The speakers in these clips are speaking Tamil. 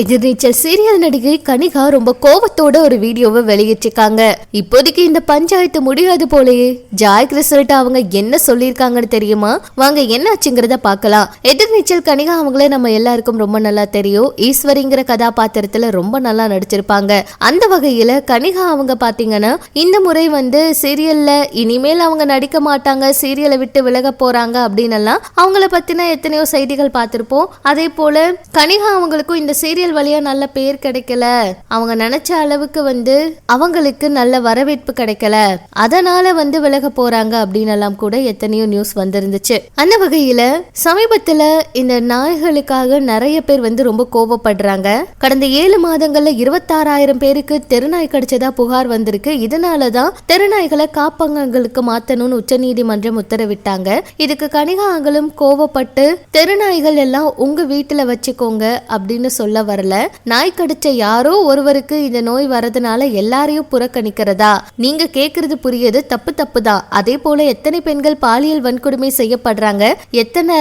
எதிர்நீச்சல் சீரியல் நடிகை கனிகா ரொம்ப கோபத்தோட ஒரு வீடியோவை வெளியிட்டிருக்காங்க. இப்போதைக்கு இந்த பஞ்சாயத்து முடியாது போலயே. ஜாய் ரிசல்ட் அவங்க என்ன சொல்லியிருக்காங்கன்னு தெரியுமா? வாங்க என்ன ஆச்சுங்கிறத எதிர் எதிர்நீச்சல் கனிகா அவங்களே நம்ம எல்லாருக்கும் ரொம்ப நல்லா தெரியும். ஈஸ்வரிங்கிற கதாபாத்திரத்துல ரொம்ப நல்லா நடிச்சிருப்பாங்க. அந்த வகையில கனிகா அவங்க பாத்தீங்கன்னா இந்த முறை வந்து சீரியல்ல இனிமேல் அவங்க நடிக்க மாட்டாங்க சீரியலை விட்டு விலக போறாங்க அப்படின்னு எல்லாம் அவங்கள பத்தின எத்தனையோ செய்திகள் பார்த்திருப்போம் அதே போல கனிகா அவங்களுக்கும் இந்த சீரியல் வழியா நல்ல பேர் கிடைக்கல. அவங்க நினைச்ச அளவுக்கு வந்து அவங்களுக்கு நல்ல வரவேற்பு கிடைக்கல. அதனால வந்து விலக போறாங்க அப்படின்னு எல்லாம் கூட எத்தனையோ நியூஸ் வந்திருந்துச்சு. அந்த வகையில சமீபத்துல இந்த நாய்களுக்காக நிறைய பேர் வந்து ரொம்ப கோவப்படுறாங்க. கடந்த ஏழு மாதங்கள்ல இருபத்தாறாயிரம் பேருக்கு தெருநாய் கடிச்சதா புகார் வந்திருக்கு. இதனாலதான் தெருநாய்களை காப்பகங்களுக்கு மாத்தணும்னு உச்சநீதிமன்றம் உத்தரவிட்டாங்க. இதுக்கு கனிகாங்களும் கோவப்பட்டு தெருநாய்கள் எல்லாம் உங்க வீட்டுல வச்சுக்கோங்க அப்படின்னு சொல்ல வரல. நாய் கடிச்ச யாரோ ஒருவருக்கு இந்த நோய் வரதுனால எல்லாரையும் புறக்கணிக்கிறதா? நீங்க கேக்குறது புரியுது தப்பு தப்பு தான் அதே போல எத்தனை பெண்கள் பாலியல் வன்கொடுமை செய்யப்படுறாங்க. எத்தனை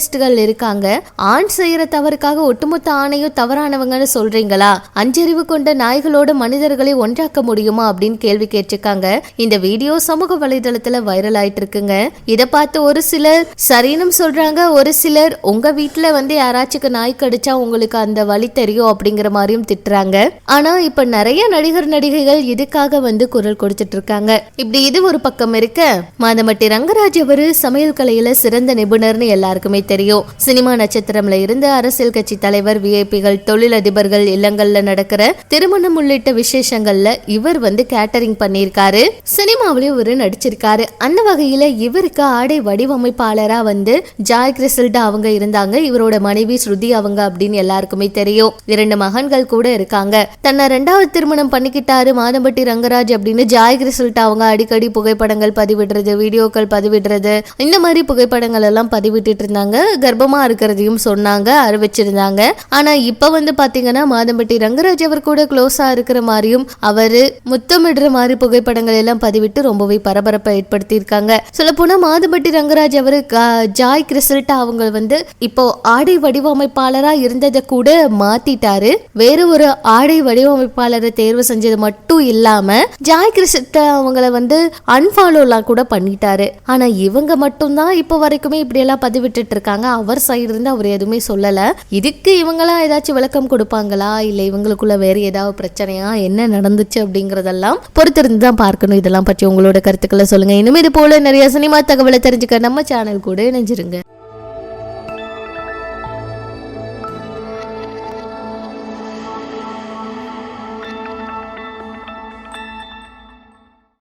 ரேபிஸ்ட்கள் இருக்காங்க. ஆண் செய்யற தவறுக்காக ஒட்டுமொத்த ஆணையும் தவறானவங்கன்னு சொல்றீங்களா? அஞ்சறிவு கொண்ட நாய்களோட மனிதர்களை ஒன்றாக்க முடியுமா அப்படின்னு கேள்வி கேட்டிருக்காங்க. இந்த வீடியோ சமூக வலைதளத்துல வைரல் ஆயிட்டு இருக்குங்க இத பார்த்து ஒரு சிலர் சரின்னு சொல்றாங்க. ஒரு சிலர் உங்க வீட்டுல வந்து யாராச்சுக்கு நாய் கடிச்சா உங்களுக்கு அந்த வழி தெரியும் அப்படிங்கிற மாதிரியும் திட்டுறாங்க. ஆனா இப்ப நிறைய நடிகர் நடிகைகள் இதுக்காக வந்து குரல் கொடுத்துட்டு இருக்காங்க இப்படி இது ஒரு பக்கம் இருக்க. மாதமட்டி ரங்கராஜ் அவரு சமையல் கலையில சிறந்த நிபுணர்னு எல்லாருக்குமே தெரியும். சினிமா நட்சத்திரம்ல இருந்து அரசியல் கட்சி தலைவர் விஐபிகள் தொழிலதிபர்கள் இல்லங்கள்ல நடக்கிற திருமணம் உள்ளிட்ட விசேஷங்கள்ல இவர் வந்து கேட்டரிங் பண்ணியிருக்காரு. சினிமாவிலயும் இவரு நடிச்சிருக்காரு. அந்த வகையில இவருக்கு ஆடை வடிவமைப்பாளரா வந்து ஜாய் கிறிசல்டா அவங்க இருந்தாங்க. இவரோட மனைவி ஸ்ருதி அவங்க அப்படின்னு எல்லாருக்குமே தெரியும். இரண்டு மகன்கள் கூட இருக்காங்க. தன்னை ரெண்டாவது திருமணம் பண்ணிக்கிட்டாரு மாதம்பட்டி ரங்கராஜ் அப்படின்னு ஜாய் கிறிசல்டா அவங்க அடிக்கடி புகைப்படங்கள் பதிவிடுறது வீடியோக்கள் பதிவிடுறது இந்த மாதிரி புகைப்படங்கள் எல்லாம் பதிவிட்டு இருந்தாங்க. கர்ப்பமா இருக்கிறதையும் சொன்னாங்க அறிவிச்சிருந்தாங்க. ஆனா இப்ப வந்து பாத்தீங்கன்னா மாதம்பட்டி ரங்கராஜ் அவர் கூட க்ளோஸா இருக்கிற மாதிரியும் அவரு முத்தமிடுற மாதிரி புகைப்படங்கள் எல்லாம் பதிவிட்டு ரொம்பவே பரபரப்பை ஏற்படுத்தி இருக்காங்க சொல்ல போனா மாதம்பட்டி ரங்கராஜ் அவரு ஜாய் கிறிசல்டா அவங்க வந்து இப்போ ஆடை வடிவமைப்பாளரா இருந்ததை கூட மாத்திட்டாரு. வேற ஒரு ஆடை வடிவமைப்பாளரை தேர்வு செஞ்சது மட்டும் இல்லாம ஜாய் கிறிசல்டா அவங்கள வந்து அன்ஃபாலோலாம் கூட பண்ணிட்டாரு. ஆனா இவங்க மட்டும்தான் இப்போ வரைக்குமே இப்படி எல்லாம் பதிவிட்டுட்டு இருக்காங்க. அவர் சைடு இருந்து அவர் எதுவுமே சொல்லலை. இதுக்கு இவங்களாம் ஏதாச்சும் விளக்கம் கொடுப்பாங்களா? இல்லை இவங்களுக்குள்ள வேற ஏதாவது பிரச்சனையா? என்ன நடந்துச்சு அப்படிங்கறதெல்லாம் பொறுத்திருந்து தான் பார்க்கணும். இதெல்லாம் பற்றி உங்களோட கருத்துக்களை சொல்லுங்க. இனிமே இது போல நிறைய சினிமா தகவலை தெரிஞ்சுக்க நம்ம சேனல் கூட இணைஞ்சிருங்க.